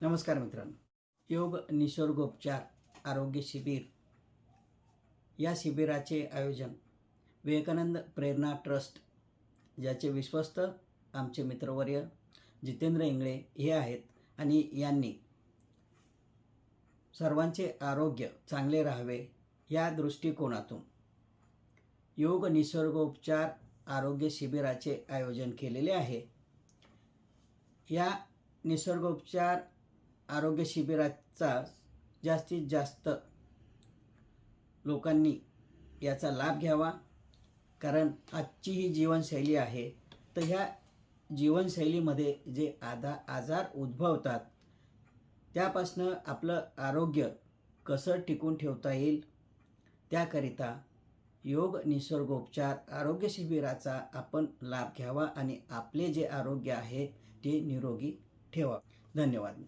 नमस्कार मित्रांनो. योग निसर्गोपचार आरोग्य शिबिर. या शिबिराचे आयोजन विवेकानंद प्रेरणा ट्रस्ट ज्याचे विश्वस्त आमचे मित्रवर्य जितेंद्र इंगळे हे आहेत आणि यांनी सर्वांचे आरोग्य चांगले राहावे या दृष्टिकोनातून योग निसर्गोपचार आरोग्य शिबिराचे आयोजन केलेले आहे. या निसर्गोपचार आरोग्य शिबिराचा जास्तीत जास्त लोकांनी याचा लाभ घ्यावा. कारण आजची ही जीवनशैली आहे तर ह्या जीवनशैलीमध्ये जे आधा आजार उद्भवतात त्यापासनं आपलं आरोग्य कसं टिकून ठेवता येईल त्याकरिता योग निसर्गोपचार आरोग्य शिबिराचा आपण लाभ घ्यावा आणि आपले जे आरोग्य आहे ते निरोगी ठेवा. धन्यवाद.